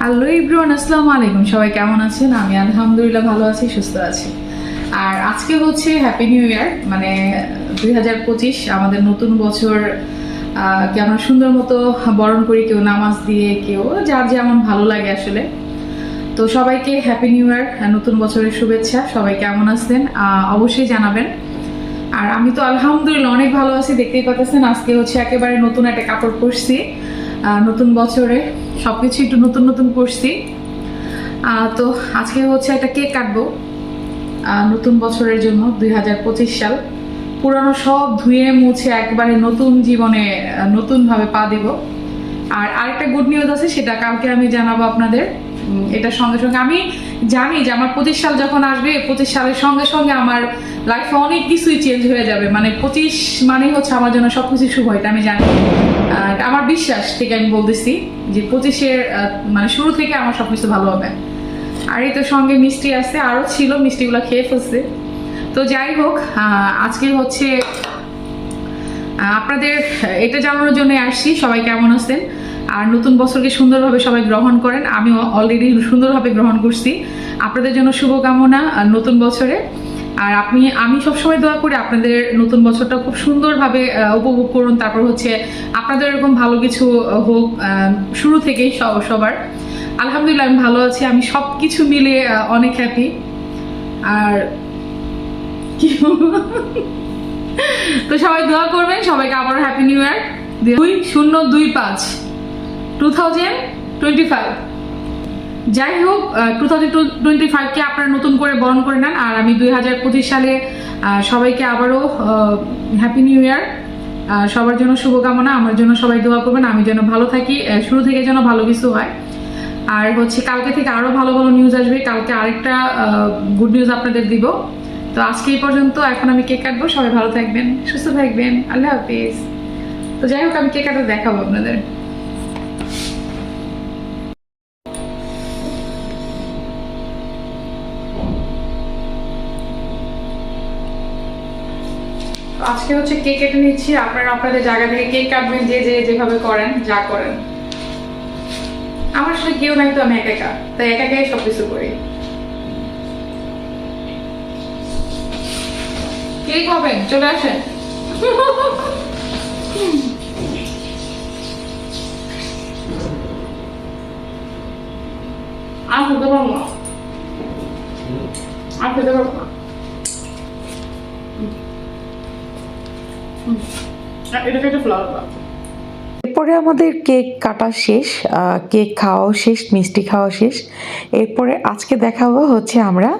Hello ইব্রুয়ান আসসালামু আলাইকুম। সবাই কেমন আছেন? আমি আলহামদুলিল্লাহ ভালো আছি, সুস্থ আছি। আর আজকে হচ্ছে হ্যাপি নিউ ইয়ার মানে দুই হাজার পঁচিশ, আমাদের নতুন বছর কে আমরা সুন্দর মতো বরণ করি, কেউ নামাজ দিয়ে, কেউ যার যেমন ভালো লাগে আসলে। তো সবাইকে হ্যাপি নিউ ইয়ার নতুন বছরের শুভেচ্ছা, সবাই কেমন আছেন? অবশ্যই জানাবেন। আর আমি তো আলহামদুলিল্লাহ অনেক ভালো আছি, দেখতেই পাচ্ছেন, আজকে হচ্ছে একেবারে নতুন একটা কাপড় পরছি। নতুন বছরে সবকিছু একটু নতুন নতুন করছি। তো আজকে হচ্ছে একটা কেক কাটবো। নতুন বছরের জন্য, দুই হাজার পঁচিশ সাল। পুরানো সব ধুয়ে মুছে একবারে নতুন জীবনে নতুনভাবে পা দিব। আর আরেকটা গুড নিউজ আছে, সেটা কালকে আমি জানাব আপনাদের। এটার সঙ্গে সঙ্গে আমি জানি যে আমার পঁচিশ সাল যখন আসবে, পঁচিশ সালের সঙ্গে সঙ্গে আমার লাইফে অনেক কিছুই চেঞ্জ হয়ে যাবে। মানে পঁচিশ মানেই হচ্ছে আমার জন্য সবকিছু শুভ, এটা আমি জানি। আমার বিশ্বাস থেকে আমি বলতেছি যে পঁচিশের মানে শুরু থেকে আমার সবকিছু ভালো হবে। আর এই তো সঙ্গে মিষ্টি আছে, আরও ছিল, মিষ্টিগুলো খেয়ে ফেলছে। তো যাই হোক আজকে হচ্ছে আপনাদের, এটা জানানোর জন্য আসছি। সবাই কেমন আছেন? আর নতুন বছরকে সুন্দরভাবে সবাই গ্রহণ করেন। আমি অলরেডি সুন্দরভাবে গ্রহণ করছি। আপনাদের জন্য শুভকামনা নতুন বছরে। আর আপনি, আমি সবসময় দোয়া করি আপনাদের নতুন বছরটা খুব সুন্দরভাবে উপভোগ করুন। তারপর হচ্ছে আপনাদের এরকম ভালো কিছু হোক শুরু থেকেই সব- সবার। আলহামদুলিল্লাহ, আমি ভালো আছি। আমি সব কিছু মিলে অনেক হ্যাপি আর তো সবাই দোয়া করবেন। সবাইকে আবার হ্যাপি নিউ ইয়ার দুই, শূন্য, দুই, পাঁচ। টু থাউজেন্ড টোয়েন্টি ফাইভ যাই হোক টু থাউজেন্ড টোয়েন্টি ফাইভকে আপনারা নতুন করে বরণ করে নেন, আর আমি দুই হাজার পঁচিশ সালে সবাইকে আবারও হ্যাপি নিউ ইয়ার সবার জন্য শুভকামনা, আমার জন্য সবাই দোয়া করবেন, আমি যেন ভালো থাকি শুরু থেকে যেন ভালো কিছু হয়। আর হচ্ছে কালকে থেকে আরও ভালো ভালো নিউজ আসবে, কালকে আরেকটা গুড নিউজ আপনাদের দিব। তো আজকে এই পর্যন্ত, এখন আমি কেক কাটবো, সবাই ভালো থাকবেন, সুস্থ থাকবেন, আল্লাহ হাফিজ। তো যাই হোক আমি কেক কাটা দেখাবো আপনাদের। আজকে হচ্ছে কেক কেটে নিচ্ছি। আপনারা আপনাদের জায়গা থেকে কেক কাটবেন, যে যে যেভাবে করেন, যা করেন। আমার আসলে কেউ নাই তো, আমি একা একা। তাই একা একাই সবকিছু করি। কেক হবে, চলে আসেন আর খেতে পারব না। আর খেতে পারব না। হুম। আর এটা একটা ফ্লাওয়ার পাত এরপরে আমাদের কেক কাটা শেষ কেক খাওয়াও শেষ মিষ্টি খাওয়া শেষ। এরপরে আজকে দেখাবো হচ্ছে আমরা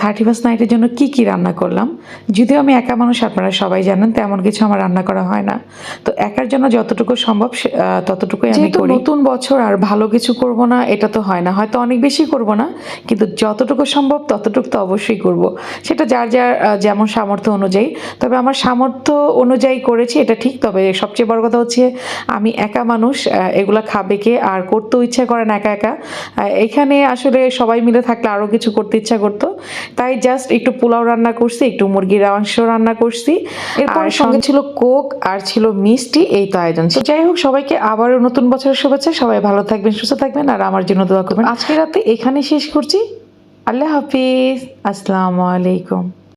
থার্টি ফার্স্ট নাইটের জন্য কি কি রান্না করলাম। যদিও আমি একা মানুষ আপনারা সবাই জানেন তেমন কিছু আমার রান্না করা হয় না। তো একার জন্য যতটুকু সম্ভব ততটুকুই আমি করি। নতুন বছর আর ভালো কিছু করব না এটা তো হয় না। হয়তো অনেক বেশি করব না কিন্তু যতটুকু সম্ভব ততটুকু তো অবশ্যই করব। সেটা যার যার যেমন সামর্থ্য অনুযায়ী। তবে আমার সামর্থ্য অনুযায়ী করেছি এটা ঠিক। তবে সবচেয়ে বড় কথা হচ্ছে আমি একা মানুষ এগুলা খাবে কে? আর করতেও ইচ্ছা করে না একা একা। এখানে আসলে সবাই মিলে থাকলে আরও কিছু করতে ইচ্ছা করতো। তাই জাস্ট একটু পোলাও রান্না করছি একটু মুরগির মাংস রান্না করছি। এরপর সঙ্গে ছিল কোক আর ছিল মিষ্টি এই তো আয়োজন তো যাই হোক সবাইকে আবারও নতুন বছরের শুভেচ্ছা। সবাই ভালো থাকবেন সুস্থ থাকবেন। আর আমার জন্য দোয়া করবেন। আজকে রাতে এখানে শেষ করছি। আল্লাহ হাফিজ। আসসালামু আলাইকুম।